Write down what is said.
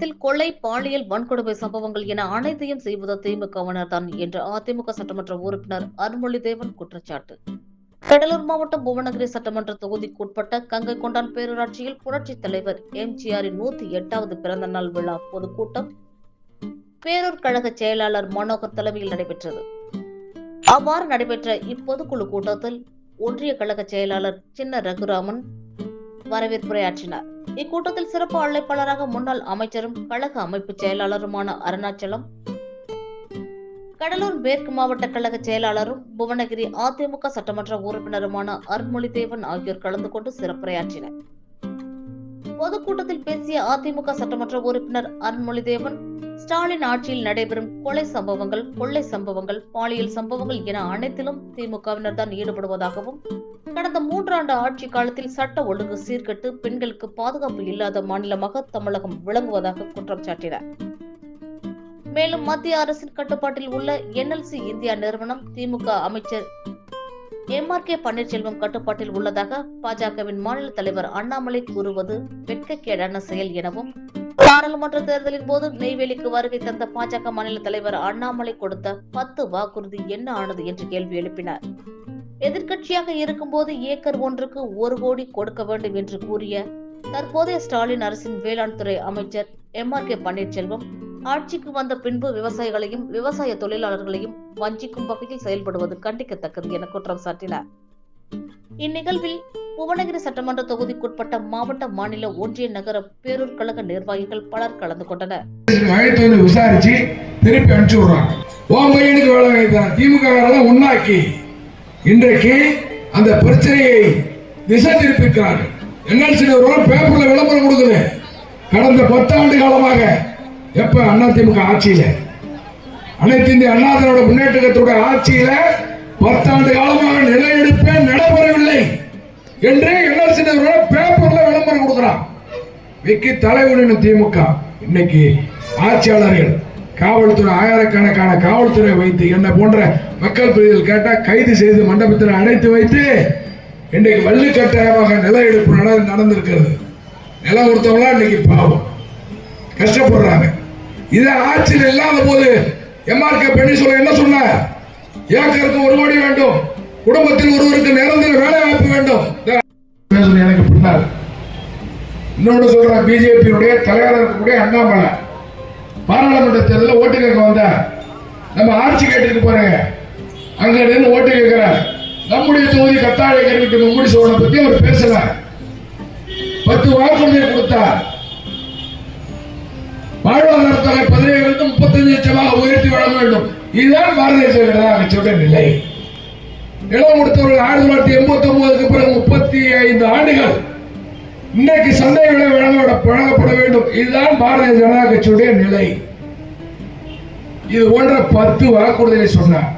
தமிழகத்தில் கொலை பாலியல் வன்கொடுமை சம்பவங்கள் என அனைத்தையும் செய்வது திமுகவினர் தான் என்று அதிமுக சட்டமன்ற உறுப்பினர் அருள்மொழி தேவன் குற்றச்சாட்டு. கடலூர் மாவட்டம் புவனகிரி சட்டமன்ற தொகுதிக்குட்பட்ட கங்கை கொண்டான் பேரூராட்சியில் புரட்சி தலைவர் எம்ஜிஆரின் நூத்தி எட்டாவது பிறந்த நாள் விழா பொதுக்கூட்டம் பேரூர் கழக செயலாளர் மனோகர் தலைமையில் நடைபெற்றது. அவ்வாறு நடைபெற்ற இப்பொதுக்குழு கூட்டத்தில் ஒன்றிய கழக செயலாளர் சின்ன ரகுராமன் வரவேற்புரையாற்றினார். இக்கூட்டத்தில் சிறப்பு அழைப்பாளராக முன்னாள் அமைச்சரும் கழக அமைப்பு செயலாளருமான அருணாச்சலம் கடலூர் மேற்கு மாவட்ட கழக செயலாளரும் புவனகிரி அதிமுக சட்டமன்ற உறுப்பினருமான அருண்மொழி தேவன் ஆகியோர் கலந்து கொண்டு சிறப்புரையாற்றினர். பொதுக்கூட்டத்தில் பேசிய அதிமுக சட்டமன்ற உறுப்பினர் அருண்மொழி தேவன் ஸ்டாலின் ஆட்சியில் நடைபெறும் கொலை சம்பவங்கள் கொள்ளை சம்பவங்கள் பாலியல் சம்பவங்கள் என அனைத்திலும் திமுகவினர் தான் ஈடுபடுவதாகவும் கடந்த மூன்றாண்டு ஆட்சி காலத்தில் சட்ட ஒழுங்கு சீர்கட்டு பெண்களுக்கு பாதுகாப்பு இல்லாத மாநிலமாக தமிழகம் விளங்குவதாக குற்றம் சாட்டினார். மேலும் மத்திய அரசின் கட்டுப்பாட்டில் உள்ள என்எல்சி இந்தியா நிறுவனம் திமுக அமைச்சர் எம் ஆர் கே பன்னீர்செல்வம் கட்டுப்பாட்டில் உள்ளதாக பாஜகவின் மாநில தலைவர் அண்ணாமலை கூறுவது வெட்கக்கேடான செயல் எனவும் பாராளுமன்ற தேர்தலின் போது நெய்வேலிக்கு வருகை தந்த பாஜக மாநில தலைவர் அண்ணாமலை கொடுத்த பத்து வாக்குறுதி என்ன ஆனது என்று கேள்வி எழுப்பினார். எதிர்கட்சியாக இருக்கும்போது ஏக்கர் ஒன்றுக்கு ஒரு கோடி கொடுக்க வேண்டும் என்று கூறிய தற்போதைய ஸ்டாலின் அரசின் வேளாண் துறை அமைச்சர் எம் ஆர் கே பன்னீர்செல்வம் ஆட்சிக்கு வந்த பின்பு விவசாயிகளையும் விவசாய தொழிலாளர்களையும் வஞ்சிக்கும் வகையில் செயல்படுவது கண்டிக்கத்தக்கது என குற்றம் சாட்டினார். இந்நிகழ்வில் புவனகிரி சட்டமன்ற தொகுதிக்குட்பட்ட மாவட்ட மாநில ஒன்றிய நகர பேரூர் கழக நிர்வாகிகள் பலர் கலந்து கொண்டனர். விசாரிச்சு திருப்பி அனுப்பிச்சு விடுறாங்க. உன் பையனுக்கு வேலை வைத்தான் திமுக உன்னாக்கி இன்றைக்கு அந்த பிரச்சனையை திசை திருப்பிக்கிறார்கள் என்எல்சி நிறுவனம் பேப்பர்ல விளம்பரம் கொடுக்குது. கடந்த பத்தாண்டு காலமாக எப்ப அண்ணா திமுக ஆட்சியில? அனைத்து இந்திய அண்ணா திராவிட முன்னேற்றத்தோட ஆட்சியில பத்தாண்டு காலமாக நிலையெடுப்பே நடைபெறவில்லை என்று என்எல்சி நிறுவனம் பேப்பர்ல விளம்பரம் கொடுக்குறான். விக்கி தலைவனின் திமுக. இன்னைக்கு ஆட்சியாளர்கள் காவல்துறை ஆயிரக்கணக்கான காவல்துறை வைத்து என்ன போன்ற மக்கள் பிரிவில் கேட்டால் கைது செய்து மண்டபத்தில் அடைத்து வைத்து இன்றைக்கு வள்ளுக்கட்டாயமாக நில எடுப்பு நடந்திருக்கிறது. நிலம் கொடுத்தவங்களா இன்னைக்கு பாவம். கஷ்டப்படுறாங்க. இது ஆட்சியில் இல்லாத போது எம்ஆர்கே பெண்ணீஸ்வரன் என்ன சொன்னார்? ஏக்கருக்கு ஒரு கோடி வேண்டும். குடும்பத்தில் ஒருவருக்கு நிரந்தர வேலை வாய்ப்பு வேண்டும் எனக்கு பின்னால் இன்னொன்று சொல்ற பிஜேபியினுடைய தலைவராக இருக்கக்கூடிய அண்ணாமலை. பாராளுமன்ற தேர்தலில் ஓட்டு கேட்க வந்தார். நம்ம ஆட்சி கேட்டுக்கு போறேங்க. அங்க நின்று ஓட்டு கேட்கிறார். நம்முடைய தொகுதி கத்தாழை கருவிக்கு மும்முடி சோழனை பத்தி அவர் பேசினார் பத்து வாக்குறுதியை கொடுத்தார். வாழ்வாதார தொகை பதினேழு முப்பத்தஞ்சு லட்சமாக உயர்த்தி வழங்க வேண்டும். இதுதான் பாரதிய ஜனதா கட்சியுடைய நிலை. நிலம் கொடுத்தவர்கள் ஆயிரத்தி தொள்ளாயிரத்தி எண்பத்தி ஒன்பதுக்கு பிறகு முப்பத்தி ஐந்து ஆண்டுகள் இன்னைக்கு சந்தை விலை வழங்கப்பட வேண்டும். இதுதான் பாரதிய ஜனதா கட்சியுடைய நிலை. இது போன்ற பத்து வாக்குறுதிகளை சொன்னார்.